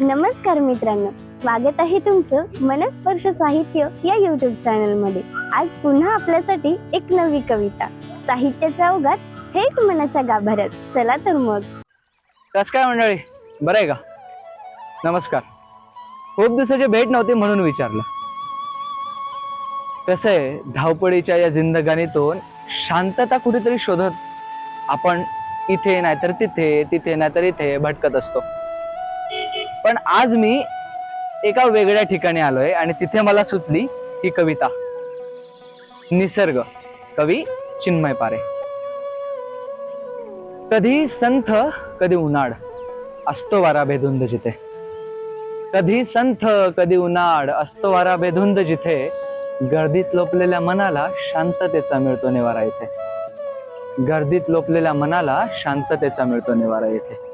नमस्कार मित्रांनो स्वागत आहे तुमचं मनस्पर्श साहित्य या युट्यूब चॅनलमध्ये. आज पुन्हा आपल्यासाठी एक नवी कविता. साहित्याच्या ओघात थेट मनाच्या गाभाऱ्यात. चला तर मग. कस काय मंडळी? बरं आहे का? नमस्कार. खूप दिवसाची भेट नव्हती म्हणून विचारलं. कसं आहे धावपळीच्या या जिंदगानीतून शांतता कुठेतरी शोधत आपण इथे नाहीतर तिथे तिथे नाहीतर इथे भटकत असतो. पण आज मी एका वेगळ्या ठिकाणी आलोय आणि तिथे मला सुचली ही कविता. निसर्ग कवी चिन्मय पारे. कधी संथ कधी उन्हाळ असतो वारा बेधुंद जिथे. कधी संथ कधी उन्हाळ असतो वारा बेधुंद जिथे. गर्दीत लोपलेल्या मनाला शांततेचा मिळतो निवारा इथे गर्दीत लोपलेल्या मनाला शांततेचा मिळतो निवारा इथे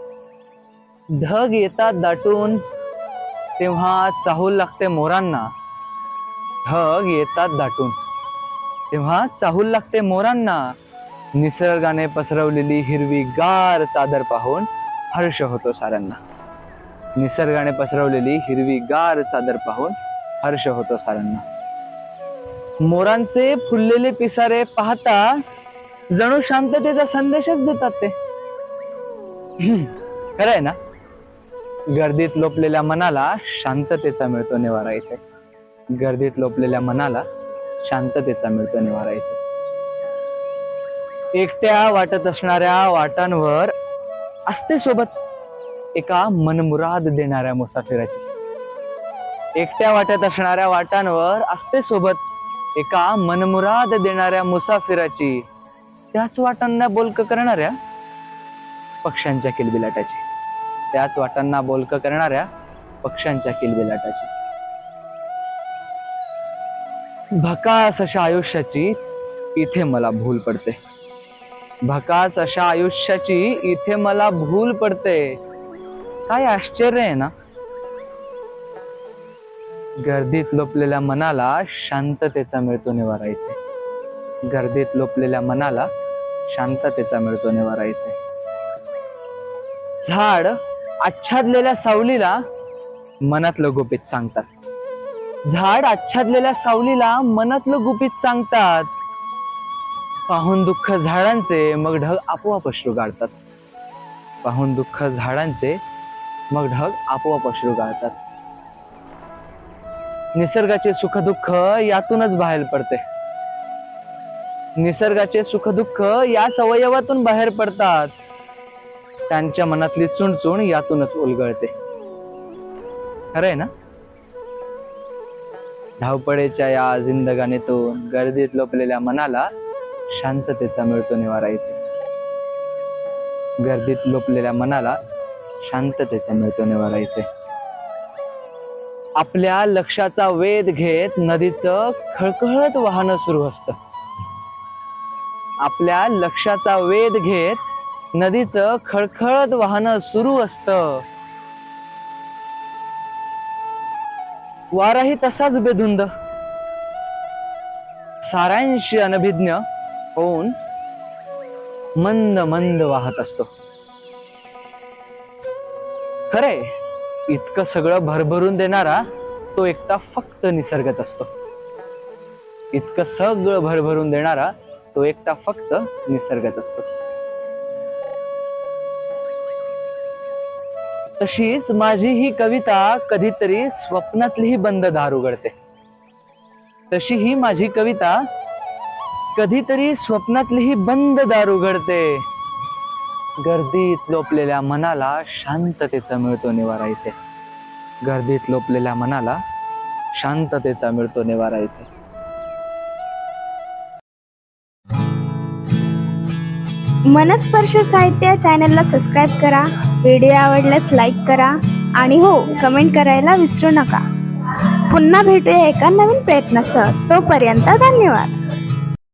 ढग येतात दाटून तेव्हा चाहूल लागते मोरांना. ढग येतात दाटून. तेव्हा चाहूल लागते मोरांना. निसर्गाने पसरवलेली हिरवी गार चादर पाहून हर्ष होतो साऱ्यांना. निसर्गाने पसरवलेली हिरवी गार चादर पाहून हर्ष होतो साऱ्यांना. मोरांचे फुललेले पिसारे पाहता जणू शांततेचा संदेशच देतात ते. खरं आहे ना? गर्दीत लोपलेल्या मनाला शांततेचा मिळतो निवारा इथे. गर्दीत लोपलेल्या मनाला शांततेचा मिळतो निवारा इथे. एकट्या वाटत असणाऱ्या वाटांवर असते सोबत एका मनमुराद देणाऱ्या मुसाफिराची. एकट्या वाटत असणाऱ्या वाटांवर असते सोबत एका मनमुराद देणाऱ्या मुसाफिराची. त्याच वाटांना बोलक करणाऱ्या पक्ष्यांच्या किलबिलाटाची. त्याच वाटांना बोलक करणाऱ्या पक्ष्यांच्या किलबिलाटाची. भकास अशा आयुष्याची इथे मला भूल पडते. भकास अशा आयुष्याची इथे मला भूल पडते. काय आश्चर्य आहे ना? गर्दीत लोपलेल्या मनाला शांततेचा मिळतो निवारा इथे. गर्दीत लोपलेल्या मनाला शांततेचा मिळतो निवारा इथे. झाड आच्छादलेल्या सावलीला मनातलं गुपित सांगतात. झाड आच्छादलेल्या सावलीला मनातलं गुपित सांगतात. पाहून दुःख झाडांचे मग ढग आपोआप अश्रू गाळतात. पाहून दुःख झाडांचे मग ढग आपोआप अश्रू गाळतात. निसर्गाचे सुख दुःख यातूनच बाहेर पडते. निसर्गाचे सुख दुःख या अवयवातून बाहेर पडतात. त्यांच्या मनातली चुणचुण यातूनच उलगळते. खरंय ना? धावपळीच्या या जिंदगानीतून गर्दीत लोपलेल्या मनाला शांततेचा मिळतो निवारा इथे. गर्दीत लोपलेल्या मनाला शांततेचा मिळतो निवारा इथे. आपल्या लक्षाचा वेध घेत नदीचं खळखळत वाहन सुरू असतं. आपल्या लक्षाचा वेध घेत नदीचं खळखळत वाहन सुरू असत. वाराही तसाच बेधुंद. सारांशी अनभिज्ञ होऊन मंद मंद वाहत असतो. खरे इतकं सगळं भरभरून देणारा तो एकटा फक्त निसर्गच असतो. इतकं सगळं भरभरून देणारा तो एकटा फक्त निसर्गच असतो. तशीच माझी ही कविता कधीतरी स्वप्नातलीही बंद दार उघडते. तशी ही माझी कविता कधीतरी स्वप्नातलीही बंद दार उघडते. गर्दीत लोपलेल्या मनाला शांततेचा मिळतो निवारा इथे. गर्दीत लोपलेल्या मनाला शांततेचा मिळतो निवारा इथे. मनस्पर्श साहित्य चॅनलला सबस्क्राईब करा व्हिडिओ आवडल्यास लाईक करा आणि हो कमेंट करायला विसरू नका. पुन्हा भेटूया एका नवीन प्रयत्नासह. तोपर्यंत धन्यवाद.